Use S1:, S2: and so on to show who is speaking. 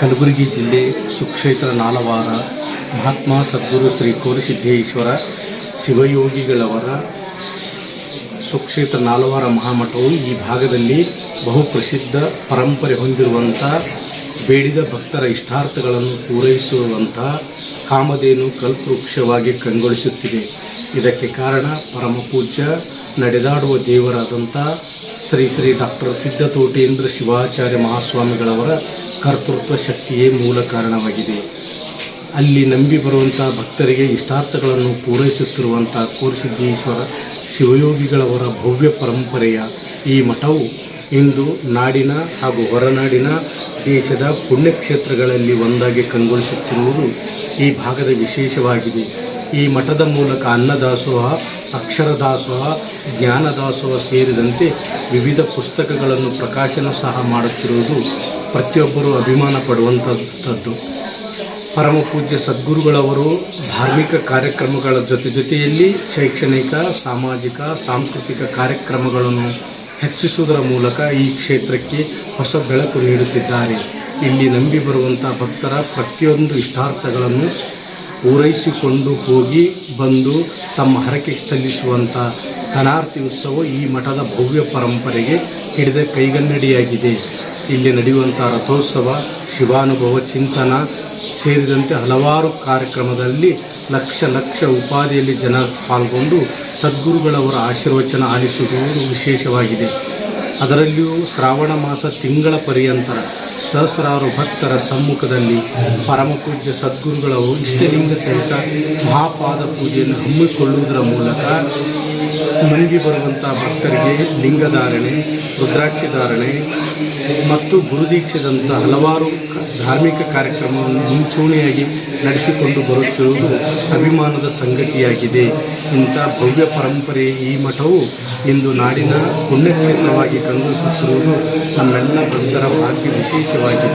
S1: ಕಲಬುರಗಿ ಜಿಲ್ಲೆ ಸುಕ್ಷೇತ್ರ ನಾಲವಾರ ಮಹಾತ್ಮ ಸದ್ಗುರು ಶ್ರೀ ಕೋರಿಸಿದ್ದೇಶ್ವರ ಶಿವಯೋಗಿಗಳವರ ಸುಕ್ಷೇತ್ರ ನಾಲವಾರ ಮಹಾಮಠವು ಈ ಭಾಗದಲ್ಲಿ ಬಹುಪ್ರಸಿದ್ಧ ಪರಂಪರೆ ಹೊಂದಿರುವಂಥ ಬೇಡಿದ ಭಕ್ತರ ಇಷ್ಟಾರ್ಥಗಳನ್ನು ಪೂರೈಸುವಂಥ ಕಾಮಧೇನು ಕಲ್ಪವೃಕ್ಷವಾಗಿ ಕಂಗೊಳಿಸುತ್ತಿದೆ. ಇದಕ್ಕೆ ಕಾರಣ ಪರಮ ಪೂಜ್ಯ, ನಡೆದಾಡುವ ದೇವರಾದಂಥ ಶ್ರೀ ಶ್ರೀ ಡಾಕ್ಟರ್ ಸಿದ್ಧತೋಟೇಂದ್ರ ಶಿವಾಚಾರ್ಯ ಮಹಾಸ್ವಾಮಿಗಳವರ ಕರ್ತೃತ್ವ ಶಕ್ತಿಯೇ ಮೂಲ ಕಾರಣವಾಗಿದೆ. ಅಲ್ಲಿ ನಂಬಿ ಬರುವಂಥ ಭಕ್ತರಿಗೆ ಇಷ್ಟಾರ್ಥಗಳನ್ನು ಪೂರೈಸುತ್ತಿರುವಂಥ ಕೋರಿಸಿದ್ದೇಶ್ವರ ಶಿವಯೋಗಿಗಳವರ ಭವ್ಯ ಪರಂಪರೆಯ ಈ ಮಠವು ಇಂದು ನಾಡಿನ ಹಾಗೂ ಹೊರನಾಡಿನ ದೇಶದ ಪುಣ್ಯಕ್ಷೇತ್ರಗಳಲ್ಲಿ ಒಂದಾಗಿ ಕಂಗೊಳಿಸುತ್ತಿರುವುದು ಈ ಭಾಗದ ವಿಶೇಷವಾಗಿದೆ. ಈ ಮಠದ ಮೂಲಕ ಅನ್ನದಾಸೋಹ, ಅಕ್ಷರದಾಸೋಹ, ಜ್ಞಾನದಾಸೋಹ ಸೇರಿದಂತೆ ವಿವಿಧ ಪುಸ್ತಕಗಳನ್ನು ಪ್ರಕಾಶನ ಸಹ ಮಾಡುತ್ತಿರುವುದು ಪ್ರತಿಯೊಬ್ಬರೂ ಅಭಿಮಾನ ಪಡುವಂಥದ್ದು ಪರಮ ಪೂಜ್ಯ ಸದ್ಗುರುಗಳವರು ಧಾರ್ಮಿಕ ಕಾರ್ಯಕ್ರಮಗಳ ಜೊತೆ ಜೊತೆಯಲ್ಲಿ ಶೈಕ್ಷಣಿಕ, ಸಾಮಾಜಿಕ, ಸಾಂಸ್ಕೃತಿಕ ಕಾರ್ಯಕ್ರಮಗಳನ್ನು ಹೆಚ್ಚಿಸುವುದರ ಮೂಲಕ ಈ ಕ್ಷೇತ್ರಕ್ಕೆ ಹೊಸ ಬೆಳಕು ನೀಡುತ್ತಿದ್ದಾರೆ. ಇಲ್ಲಿ ನಂಬಿ ಬರುವಂಥ ಭಕ್ತರ ಪ್ರತಿಯೊಂದು ಇಷ್ಟಾರ್ಥಗಳನ್ನು ಪೂರೈಸಿಕೊಂಡು ಹೋಗಿ ಬಂದು ತಮ್ಮ ಹರಕೆ ಸಲ್ಲಿಸುವಂಥ ಧನಾರ್ತಿ ಉತ್ಸವ ಈ ಮಠದ ಭವ್ಯ ಪರಂಪರೆಗೆ ಹಿಡಿದ ಕೈಗನ್ನಡಿಯಾಗಿದೆ. ಇಲ್ಲಿ ನಡೆಯುವಂಥ ರಥೋತ್ಸವ, ಶಿವಾನುಭವ, ಚಿಂತನ ಸೇರಿದಂತೆ ಹಲವಾರು ಕಾರ್ಯಕ್ರಮದಲ್ಲಿ ಲಕ್ಷ ಲಕ್ಷ ಉಪಾಧಿಯಲ್ಲಿ ಜನ ಪಾಲ್ಗೊಂಡು ಸದ್ಗುರುಗಳವರ ಆಶೀರ್ವಚನ ಆಲಿಸುವುದು ವಿಶೇಷವಾಗಿದೆ. ಅದರಲ್ಲಿಯೂ ಶ್ರಾವಣ ಮಾಸ ತಿಂಗಳ ಪರ್ಯಂತರ ಸಹಸ್ರಾರು ಭಕ್ತರ ಸಮ್ಮುಖದಲ್ಲಿ ಪರಮಪೂಜ್ಯ ಸದ್ಗುರುಗಳವರು ಇಷ್ಟಲಿಂಗ ಸಹಿತ ಮಹಾಪಾದ ಪೂಜೆಯನ್ನು ಹಮ್ಮಿಕೊಳ್ಳುವುದರ ಮೂಲಕ ನಂಬಿ ಬರುವಂಥ ಭಕ್ತರಿಗೆ ಲಿಂಗಧಾರಣೆ ರುದ್ರಾಕ್ಷಿ ಧಾರಣೆ ಮತ್ತು ಗುರುದೀಕ್ಷೆದಂಥ ಹಲವಾರು ಧಾರ್ಮಿಕ ಕಾರ್ಯಕ್ರಮವನ್ನು ಮುಂಚೂಣಿಯಾಗಿ ನಡೆಸಿಕೊಂಡು ಬರುತ್ತಿರುವುದು ಅಭಿಮಾನದ ಸಂಗತಿಯಾಗಿದೆ. ಇಂಥ ಭವ್ಯ ಪರಂಪರೆ ಈ ಮಠವು ಇಂದು ನಾಡಿನ ಪುಣ್ಯಕ್ಷೇತ್ರವಾಗಿ ಕಂಗೊಳಿಸುತ್ತಿರುವುದು ನಮ್ಮೆಲ್ಲ ಭಕ್ತರ ಭಾಗ್ಯ ವಿಶೇಷವಾಗಿದೆ.